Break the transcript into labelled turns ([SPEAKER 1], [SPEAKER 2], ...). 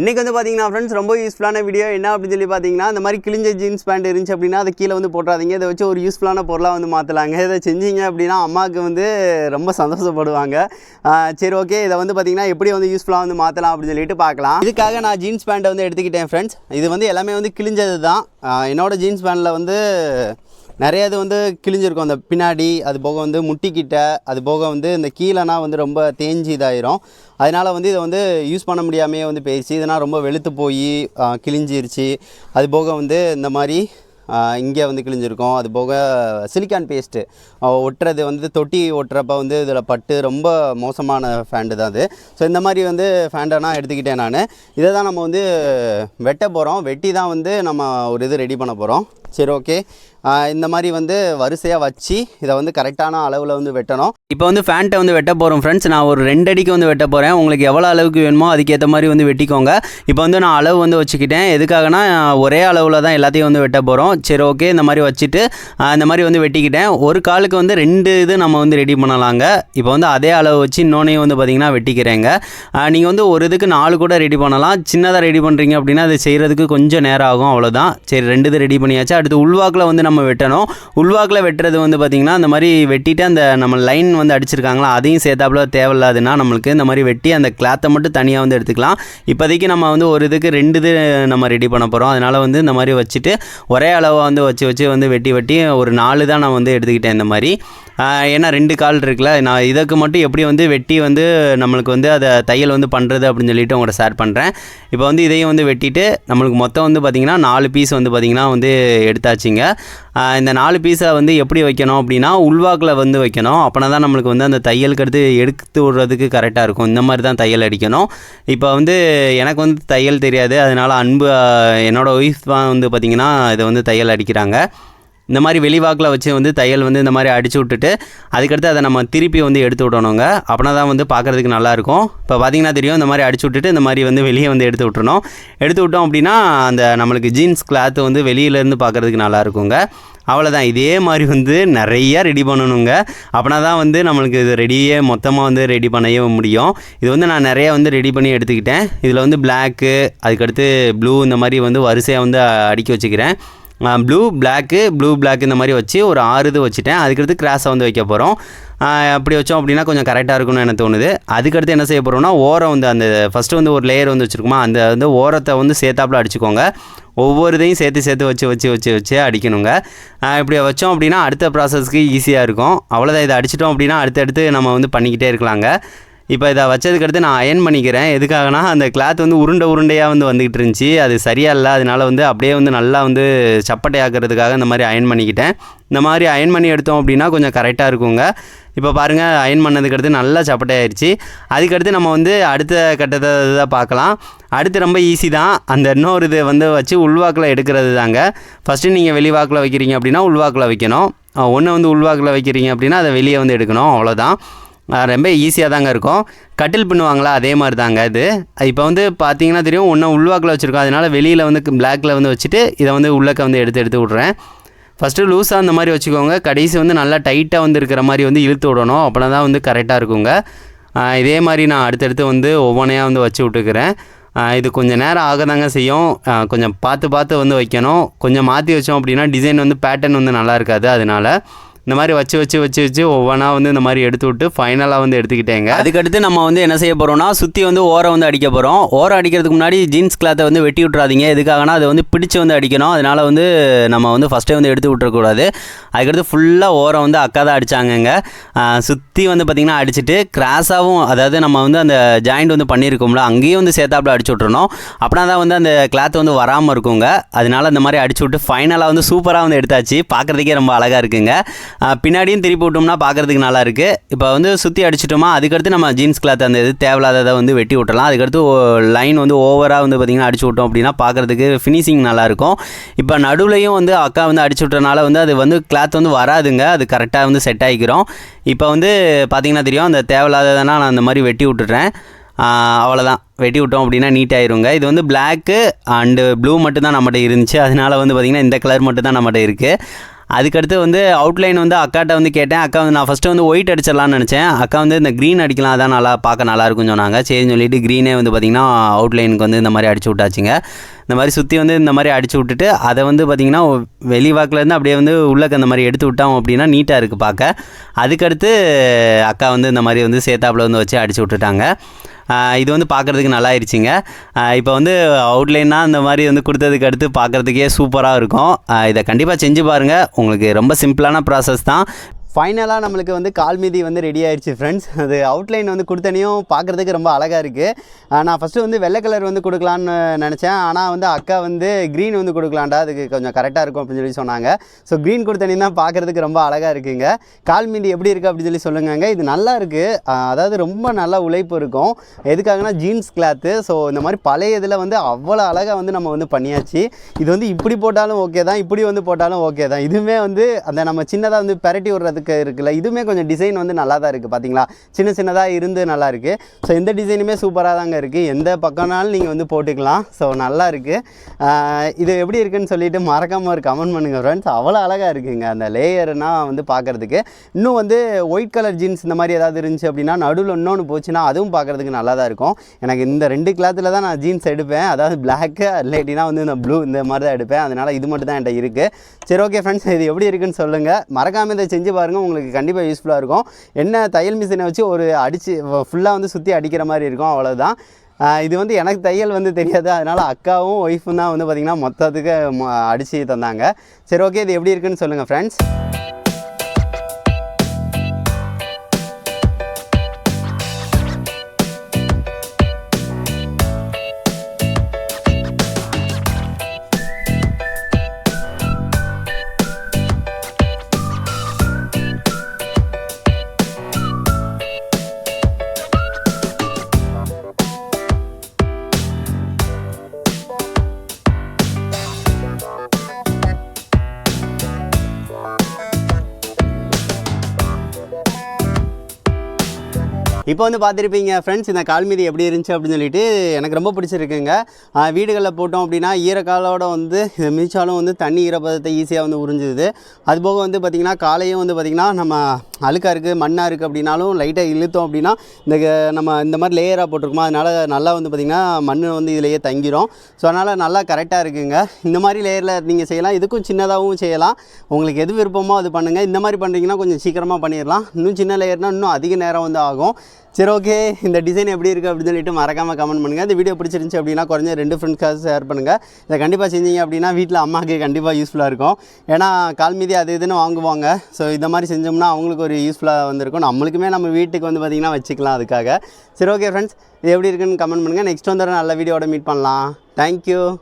[SPEAKER 1] இன்றைக்கி வந்து பார்த்தீங்கன்னா ஃப்ரெண்ட்ஸ் ரொம்ப யூஸ்ஃபுல்லான வீடியோ என்ன அப்படின்னு சொல்லி பார்த்தீங்கன்னா இந்த மாதிரி கிழிஞ்ச ஜீன்ஸ் பேண்ட் இருந்துச்சு அப்படின்னா அதை கீழே வந்து போட்டுறாதீங்க. இதை வச்சு ஒரு யூஸ்ஃபுல்லான பொருளாக வந்து மாற்றலாங்க இதை செஞ்சீங்க அப்படின்னா அம்மாவுக்கு வந்து ரொம்ப சந்தோஷப்படுவாங்க. சரி ஓகே இதை வந்து பார்த்தீங்கன்னா எப்படி வந்து யூஸ்ஃபுல்லாக வந்து மாற்றலாம் அப்படின்னு சொல்லிட்டு பார்க்கலாம் இதுக்காக நான் ஜீன்ஸ் பேண்ட்டை வந்து எடுத்துக்கிட்டேன் ஃப்ரெண்ட்ஸ் இது வந்து எல்லாமே வந்து கிழிஞ்சது தான் என்னோடய என்னோட ஜீன்ஸ் பேண்ட்டில் வந்து நிறைய இது வந்து கிழிஞ்சிருக்கும். அந்த பின்னாடி அது போக வந்து முட்டிக்கிட்ட அது போக வந்து இந்த கீழேனா வந்து ரொம்ப தேஞ்சு இதாயிரும். அதனால் வந்து இதை வந்து யூஸ் பண்ண முடியாமையே வந்து பேசி இதனால் ரொம்ப வெளுத்து போய் கிழிஞ்சிருச்சு. அது போக வந்து இந்த மாதிரி இங்கே வந்து கிழிஞ்சிருக்கும். அது போக சிலிக்கான் பேஸ்ட்டு ஒட்டுறது வந்து தொட்டி ஒட்டுறப்ப வந்து இதில் பட்டு ரொம்ப மோசமான ஃபேண்டு தான் அது. ஸோ இந்த மாதிரி வந்து ஃபேண்டனா எடுத்துக்கிட்டேன் நான். இதை தான் நம்ம வந்து வெட்ட போகிறோம் வெட்டி தான் வந்து நம்ம ஒரு இது ரெடி பண்ண போகிறோம் சரி ஓகே இந்த மாதிரி வந்து வரிசையாக வச்சு இதை வந்து கரெக்டான அளவில் வந்து வெட்டணும். இப்போ வந்து ஃபேண்ட்டை வந்து வெட்ட போகிறோம் ஃப்ரெண்ட்ஸ் நான் ஒரு ரெண்டு அடிக்கு வந்து வெட்ட போகிறேன் உங்களுக்கு எவ்வளோ அளவுக்கு வேணுமோ அதுக்கேற்ற மாதிரி வந்து வெட்டிக்கோங்க. இப்போ வந்து நான் அளவு வந்து வச்சுக்கிட்டேன். எதுக்காகனா ஒரே அளவில் தான் எல்லாத்தையும் வந்து வெட்ட போகிறோம் சரி ஓகே இந்த மாதிரி வச்சுட்டு இந்த மாதிரி வந்து வெட்டிக்கிட்டேன். ஒரு காலுக்கு வந்து ரெண்டு இது நம்ம வந்து ரெடி பண்ணலாங்க. இப்போ வந்து அதே அளவு வச்சு இன்னொன்னையும் வந்து பார்த்திங்கன்னா வெட்டிக்கிறேங்க. நீங்கள் வந்து ஒரு இதுக்கு நாலு கூட ரெடி பண்ணலாம். சின்னதாக ரெடி பண்ணுறீங்க அப்படின்னா அது செய்கிறதுக்கு கொஞ்சம் நேரம் ஆகும். அவ்வளோதான் சரி ரெண்டு இது ரெடி பண்ணியாச்சு. அடுத்து உள்வாக்கில் வந்து நம்ம வெட்டணும். உள்வாக்கில் வெட்டுறது வந்து பார்த்திங்கன்னா அந்த மாதிரி வெட்டிட்டு அந்த நம்ம லைன் வந்து அடிச்சிருக்காங்களா அதையும் சேர்த்தாப்புல தேவையில்லாதுன்னா நம்மளுக்கு இந்த மாதிரி வெட்டி அந்த கிளாத்தை மட்டும் தனியாக வந்து எடுத்துக்கலாம். இப்போதைக்கு நம்ம வந்து ஒரு இதுக்கு ரெண்டு இது நம்ம ரெடி பண்ண போகிறோம் அதனால் வந்து இந்த மாதிரி வச்சுட்டு ஒரே அளவாக வந்து வச்சு வச்சு வந்து வெட்டி வெட்டி ஒரு நாலு தான் நான் வந்து எடுத்துக்கிட்டேன் இந்த மாதிரி. ஏன்னா ரெண்டு கால் இருக்குல்ல நான் இதுக்கு மட்டும் எப்படி வந்து வெட்டி வந்து நம்மளுக்கு வந்து அதை தையல் வந்து பண்ணுறது அப்படின்னு சொல்லிட்டு உங்கள்கிட்ட ஷேர் பண்ணுறேன் இப்போ வந்து இதையும் வந்து வெட்டிட்டு நம்மளுக்கு மொத்தம் வந்து பார்த்திங்கன்னா நாலு பீஸ் வந்து பார்த்திங்கன்னா வந்து எடுத்தாச்சுங்க. இந்த நாலு பீஸை வந்து எப்படி வைக்கணும் அப்படின்னா உள்வாக்கில் வந்து வைக்கணும். அப்போனா தான் நம்மளுக்கு வந்து அந்த தையலுக்கு அடுத்து எடுத்து விடுறதுக்கு கரெக்டாக இருக்கும். இந்த மாதிரி தான் தையல் அடிக்கணும். இப்போ வந்து எனக்கு வந்து தையல் தெரியாது. அதனால் அன்பு என்னோடய ஒய்ஃப் தான் வந்து பார்த்திங்கன்னா இதை வந்து தையல் அடிக்கிறாங்க. இந்த மாதிரி வெளிவாக்கில் வச்சு வந்து தையல் வந்து இந்த மாதிரி அடிச்சு விட்டுட்டு அதுக்கடுத்து அதை நம்ம திருப்பி வந்து எடுத்து விடணுங்க. அப்படின்னா தான் வந்து பார்க்குறதுக்கு நல்லாயிருக்கும் இப்போ பார்த்தீங்கன்னா தெரியும் இந்த மாதிரி அடிச்சு விட்டுட்டு இந்த மாதிரி வந்து வெளியே வந்து எடுத்து விட்டுறணும். எடுத்து விட்டோம் அப்படின்னா அந்த நம்மளுக்கு ஜீன்ஸ் கிளாத்து வந்து வெளியிலேருந்து பார்க்குறதுக்கு நல்லா இருக்குங்க. அவ்வளோதான் இதே மாதிரி வந்து நிறைய ரெடி பண்ணணுங்க. அப்படின்னா தான் வந்து நம்மளுக்கு இது ரெடியே மொத்தமாக வந்து ரெடி பண்ணவே முடியும். இது வந்து நான் நிறைய வந்து ரெடி பண்ணி எடுத்துக்கிட்டேன். இதில் வந்து பிளாக்கு அதுக்கடுத்து ப்ளூ இந்த மாதிரி வந்து வரிசையாக வந்து அடுக்கி வச்சுக்கிறேன். ப்ளூ பிளாக்கு ப்ளூ பிளாக் இந்த மாதிரி வச்சு ஒரு ஆறு இது வச்சுட்டேன். அதுக்கடுத்து கிராஸை வந்து வைக்க போகிறோம் அப்படி வச்சோம் அப்படின்னா கொஞ்சம் கரெக்டாக இருக்கும்னு எனக்கு தோணுது. அதுக்கடுத்து என்ன செய்ய போகிறோம்னா ஓரம் வந்து அந்த ஃபஸ்ட்டு வந்து ஒரு லேயர் வந்து வச்சுருக்குமா அந்த வந்து ஓரத்தை வந்து சேர்த்தாப்புல அடிச்சுக்கோங்க. ஒவ்வொரு இதையும் சேர்த்து சேர்த்து வச்சு வச்சு வச்சு வச்சு அடிக்கணுங்க. இப்படி வச்சோம் அப்படின்னா அடுத்த ப்ராசஸ்க்கு ஈஸியாக இருக்கும். அவ்வளோதான் இதை அடிச்சிட்டோம் அப்படின்னா அடுத்தடுத்து நம்ம வந்து பண்ணிக்கிட்டே இருக்கலாங்க. இப்போ இதை வச்சதுக்கடுத்து நான் அயன் பண்ணிக்கிறேன். எதுக்காகனா அந்த கிளாத் வந்து உருண்டை உருண்டையாக வந்து வந்துக்கிட்டு இருந்துச்சு. அது சரியா இல்லை. அதனால வந்து அப்படியே வந்து நல்லா வந்து சப்பட்டை ஆக்கிறதுக்காக இந்த மாதிரி அயன் பண்ணிக்கிட்டேன். இந்த மாதிரி அயன் பண்ணி எடுத்தோம் அப்படின்னா கொஞ்சம் கரெக்டாக இருக்குங்க. இப்போ பாருங்கள் அயன் பண்ணதுக்கடுத்து நல்லா சப்பட்டை ஆயிடுச்சு அதுக்கடுத்து நம்ம வந்து அடுத்த கட்டத்தை தான் பார்க்கலாம். அடுத்து ரொம்ப ஈஸி தான். அந்த இன்னொரு இது வந்து வச்சு உள்வாக்கில் எடுக்கிறது தாங்க. ஃபஸ்ட்டு நீங்கள் வெளிவாக்கில் வைக்கிறீங்க அப்படின்னா உள்வாக்கில் வைக்கணும். ஒன்று வந்து உள்வாக்கில் வைக்கிறீங்க அப்படின்னா அதை வெளியே வந்து எடுக்கணும். அவ்வளோதான் ரொம்ப ஈஸியாக தாங்க இருக்கும். கட்டில் பண்ணுவாங்களா அதே மாதிரி தாங்க இது. இப்போ வந்து பார்த்தீங்கன்னா தெரியும் ஒன்றும் உள்வாக்கில் வச்சுருக்கோம். அதனால் வெளியில் வந்து பிளாக்கில் வந்து வச்சுட்டு இதை வந்து உள்ளக்க வந்து எடுத்து எடுத்து விட்றேன். ஃபஸ்ட்டு லூஸாக அந்த மாதிரி வச்சுக்கோங்க. கடைசி வந்து நல்லா டைட்டாக வந்து இருக்கிற மாதிரி வந்து இழுத்து விடணும். அப்படின்னா தான் வந்து கரெக்டாக இருக்குங்க. இதே மாதிரி நான் அடுத்தடுத்து வந்து ஒவ்வொன்றையாக வந்து வச்சு விட்டுக்கிறேன். இது கொஞ்சம் நேரம் ஆக தாங்க செய்யும் கொஞ்சம் பார்த்து பார்த்து வந்து வைக்கணும். கொஞ்சம் மாற்றி வச்சோம் அப்படின்னா டிசைன் வந்து பேட்டர்ன் வந்து நல்லா இருக்காது. அதனால இந்த மாதிரி வச்சு வச்சு வச்சு வச்சு ஒவ்வொன்றா வந்து இந்த மாதிரி எடுத்து விட்டு ஃபைனலாக வந்து எடுத்துக்கிட்டேங்க. அதுக்கடுத்து நம்ம வந்து என்ன செய்ய போகிறோம்னா சுற்றி வந்து ஓரம் வந்து அடிக்க போகிறோம் ஓரம் அடிக்கிறதுக்கு முன்னாடி ஜீன்ஸ் கிளாத்தை வந்து வெட்டி விட்றாதீங்க எதுக்காகனா அதை வந்து பிடிச்சு வந்து அடிக்கணும். அதனால் வந்து நம்ம வந்து ஃபஸ்ட்டே வந்து எடுத்து விட்டுறக்கூடாது. அதுக்கடுத்து ஃபுல்லாக ஓரம் வந்து அக்கா தான் அடித்தாங்கங்க சுற்றி வந்து பார்த்திங்கன்னா அடிச்சுட்டு கிராஸாகவும் அதாவது நம்ம வந்து அந்த ஜாயிண்ட் வந்து பண்ணியிருக்கோம்ல அங்கேயும் வந்து சேர்த்தாப்புல அடிச்சு விட்றணும் அப்படின்னா தான் வந்து அந்த கிளாத் வந்து வராமல் இருக்குங்க. அதனால அந்த மாதிரி அடிச்சு விட்டு ஃபைனலாக வந்து சூப்பராக வந்து எடுத்தாச்சு. பார்க்குறதுக்கே ரொம்ப அழகாக இருக்குங்க. பின்னாடியும் திருப்பி விட்டோம்னா பார்க்குறதுக்கு நல்லா இருக்குது இப்போ வந்து சுற்றி அடிச்சிட்டோமா அதுக்கடுத்து நம்ம ஜீன்ஸ் கிளாத் அந்த இது தேவையில்லாததை வந்து வெட்டி விட்டலாம் அதுக்கடுத்து லைன் வந்து ஓவராக வந்து பார்த்திங்கன்னா அடிச்சு விட்டோம் அப்படின்னா பார்க்குறதுக்கு ஃபினிஷிங் நல்லாயிருக்கும் இப்போ நடுவுலையும் வந்து அக்கா வந்து அடிச்சு விட்டனால வந்து அது வந்து கிளாத் வந்து வராதுங்க. அது கரெக்டாக வந்து செட் ஆகிக்கிறோம் இப்போ வந்து பார்த்திங்கன்னா தெரியும் அந்த தேவையில்லாததெல்லாம் நான் அந்த மாதிரி வெட்டி விட்டுறேன். அவ்வளோதான் வெட்டி விட்டோம் அப்படின்னா நீட் ஆயிருங்க. இது வந்து பிளாக்கு அண்டு ப்ளூ மட்டும்தான் நம்மகிட்ட இருந்துச்சு. அதனால வந்து பார்த்திங்கன்னா இந்த கலர் மட்டும் தான் நம்மகிட்ட இருக்குது அதுக்கடுத்து வந்து அவுட்லைன் வந்து அக்காட்ட வந்து கேட்டேன். அக்கா வந்து நான் ஃபஸ்ட்டு வந்து ஒயிட் அடிச்சிடலாம்னு நினச்சேன். அக்கா வந்து இந்த க்ரீன் அடிக்கலாம் அதான் நல்லா பார்க்க நல்லா இருக்கும்னு சொன்னாங்க. சரின்னு சொல்லிட்டு க்ரீனே வந்து பார்த்திங்கன்னா அவுட்லைனுக்கு வந்து இந்த மாதிரி அடிச்சு விட்டாச்சுங்க. இந்த மாதிரி சுற்றி வந்து இந்த மாதிரி அடிச்சு விட்டுட்டு அதை வந்து பார்த்திங்கன்னா வெளிவாக்கிலேருந்து அப்படியே வந்து உள்ளக்க அந்த மாதிரி எடுத்து விட்டோம் அப்படின்னா நீட்டாக இருக்குது பார்க்க. அதுக்கடுத்து அக்கா வந்து இந்த மாதிரி வந்து சேத்தாப்பில் வந்து வச்சு அடிச்சு விட்டுட்டாங்க. இது வந்து பார்க்குறதுக்கு நல்லா இருந்துச்சுங்க இப்போ வந்து அவுட்லைனாக இந்த மாதிரி வந்து கொடுத்ததுக்கு அடுத்து பார்க்குறதுக்கே சூப்பராக இருக்கும். இதை கண்டிப்பாக செஞ்சு பாருங்கள் உங்களுக்கு ரொம்ப சிம்பிளான ப்ராசஸ் தான். ஃபைனலாக நம்மளுக்கு வந்து கால் மீதி வந்து ரெடி ஆயிடுச்சு ஃப்ரெண்ட்ஸ் அது அவுட்லைன் வந்து கொடுத்தனையும் பார்க்குறதுக்கு ரொம்ப அழகாக இருக்குது நான் ஃபஸ்ட்டு வந்து வெள்ளை கலர் வந்து கொடுக்கலான்னு நினச்சேன். ஆனால் வந்து அக்கா வந்து க்ரீன் வந்து கொடுக்கலாண்டா அதுக்கு கொஞ்சம் கரெக்டாக இருக்கும் அப்படின்னு சொல்லி சொன்னாங்க. ஸோ க்ரீன் கொடுத்தனையும் தான் பார்க்குறதுக்கு ரொம்ப அழகாக இருக்குங்க. கால் மீதி எப்படி இருக்குது அப்படின்னு சொல்லி சொல்லுங்கங்க. இது நல்லா இருக்குது அதாவது ரொம்ப நல்லா உழைப்பு இருக்கும். எதுக்காகனா ஜீன்ஸ் கிளாத்து ஸோ இந்த மாதிரி பழைய இதில் வந்து அவ்வளோ அழகாக வந்து நம்ம வந்து பண்ணியாச்சு. இது வந்து இப்படி போட்டாலும் ஓகே தான். இப்படி வந்து போட்டாலும் ஓகே தான். இதுவுமே வந்து அந்த நம்ம சின்னதாக வந்து பெரட்டி விடுறதுக்கு இருக்குல்ல இதுவுமே கொஞ்சம் டிசைன் வந்து நல்லா தான் இருக்குது பார்த்தீங்களா சின்ன சின்னதாக இருந்து நல்லா இருக்குது ஸோ இந்த டிசைனுமே சூப்பராக தாங்க இருக்குது எந்த பக்கம்னாலும் நீங்கள் வந்து போட்டுக்கலாம். ஸோ நல்லா இருக்குது இது எப்படி இருக்குன்னு சொல்லிட்டு மறக்காமல் ஒரு கமெண்ட் பண்ணுங்கள் ஃப்ரெண்ட்ஸ் அவ்வளோ அழகாக இருக்குங்க அந்த லேயர்னால் வந்து பார்க்குறதுக்கு இன்னும் வந்து ஒயிட் கலர் ஜீன்ஸ் இந்த மாதிரி ஏதாவது இருந்துச்சு அப்படின்னா நடுவில் இன்னொன்று போச்சுன்னா அதுவும் பார்க்குறதுக்கு நல்லா தான் இருக்கும். எனக்கு இந்த ரெண்டு கிளாத்தில் தான் நான் ஜீன்ஸ் எடுப்பேன். அதாவது பிளாக்கு இல்லாட்டினா வந்து இந்த ப்ளூ இந்த மாதிரி தான் எடுப்பேன். அதனால் இது மட்டும் தான் என்கிட்ட இருக்குது சரி ஓகே ஃப்ரெண்ட்ஸ் இது எப்படி இருக்குன்னு சொல்லுங்கள் மறக்காமல் இதை செஞ்சு பாருங்கள் உங்களுக்கு கண்டிப்பாக யூஸ்ஃபுல்லாக இருக்கும். என்ன தையல் மிஷினை வச்சு ஒரு அடித்து ஃபுல்லாக வந்து சுற்றி அடிக்கிற மாதிரி இருக்கும் அவ்வளோதான் இது வந்து எனக்கு தையல் வந்து தெரியாது. அதனால் அக்காவும் ஒய்ஃபும் தான் வந்து பார்த்திங்கன்னா மொத்தத்துக்கு அடித்து தந்தாங்க. சரி ஓகே இது எப்படி இருக்குன்னு சொல்லுங்கள் ஃப்ரெண்ட்ஸ் இப்போ வந்து பார்த்துருப்பீங்க ஃப்ரெண்ட்ஸ் இந்த கால் மீதி எப்படி இருந்துச்சு அப்படின்னு சொல்லிட்டு எனக்கு ரொம்ப பிடிச்சிருக்குங்க. வீடுகளில் போட்டோம் அப்படின்னா ஈரக்காலோட வந்து இதை மிதிச்சாலும் வந்து தண்ணி ஈரப்பதத்தை ஈஸியாக வந்து உறிஞ்சுது. அதுபோக வந்து பார்த்திங்கன்னா காலையும் வந்து பார்த்திங்கன்னா நம்ம அழுக்காக இருக்குது மண்ணாக இருக்குது அப்படின்னாலும் லைட்டாக இழுத்தோம் அப்படின்னா இந்த க- நம்ம இந்த மாதிரி லேயராக போட்டிருக்கோமா அதனால் நல்லா வந்து பார்த்திங்கன்னா மண் வந்து இதிலேயே தங்கிரும். ஸோ அதனால் நல்லா கரெக்டாக இருக்குங்க. இந்த மாதிரி லேயரில் நீங்கள் செய்யலாம். இதுக்கும் சின்னதாகவும் செய்யலாம். உங்களுக்கு எது விருப்பமோ அது பண்ணுங்கள் இந்த மாதிரி பண்ணுறீங்கன்னா கொஞ்சம் சீக்கிரமாக பண்ணிடலாம் இன்னும் சின்ன லேயர்னால் இன்னும் அதிக நேரம் வந்து ஆகும். சரி ஓகே இந்த டிசைன் எப்படி இருக்குது அப்படின்னு சொல்லிட்டு மறக்காமல் கமெண்ட் பண்ணுங்கள் இந்த வீடியோ பிடிச்சிருந்துச்சி அப்படின்னா குறைஞ்ச ரெண்டு ஃப்ரெண்ட்ஸ்க்காக ஷேர் பண்ணுங்கள் இதை கண்டிப்பாக செஞ்சீங்க அப்படின்னா வீட்டில் அம்மாவுக்கு கண்டிப்பாக யூஸ்ஃபுல்லாக இருக்கும். ஏன்னா கால் மீதி அது இதுன்னு வாங்குவாங்க. ஸோ இந்த மாதிரி செஞ்சோம்னா அவங்களுக்கு ஒரு யூஸ்ஃபுல்லாக வந்திருக்கும். நம்மளுக்குமே நம்ம வீட்டுக்கு வந்து பார்த்திங்கன்னா வச்சுக்கலாம் அதுக்காக. சரி ஓகே ஃப்ரெண்ட்ஸ் இது எப்படி இருக்குன்னு கமெண்ட் பண்ணுங்கள் நெக்ஸ்ட் வந்து நல்ல வீடியோட மீட் பண்ணலாம். தேங்க்யூ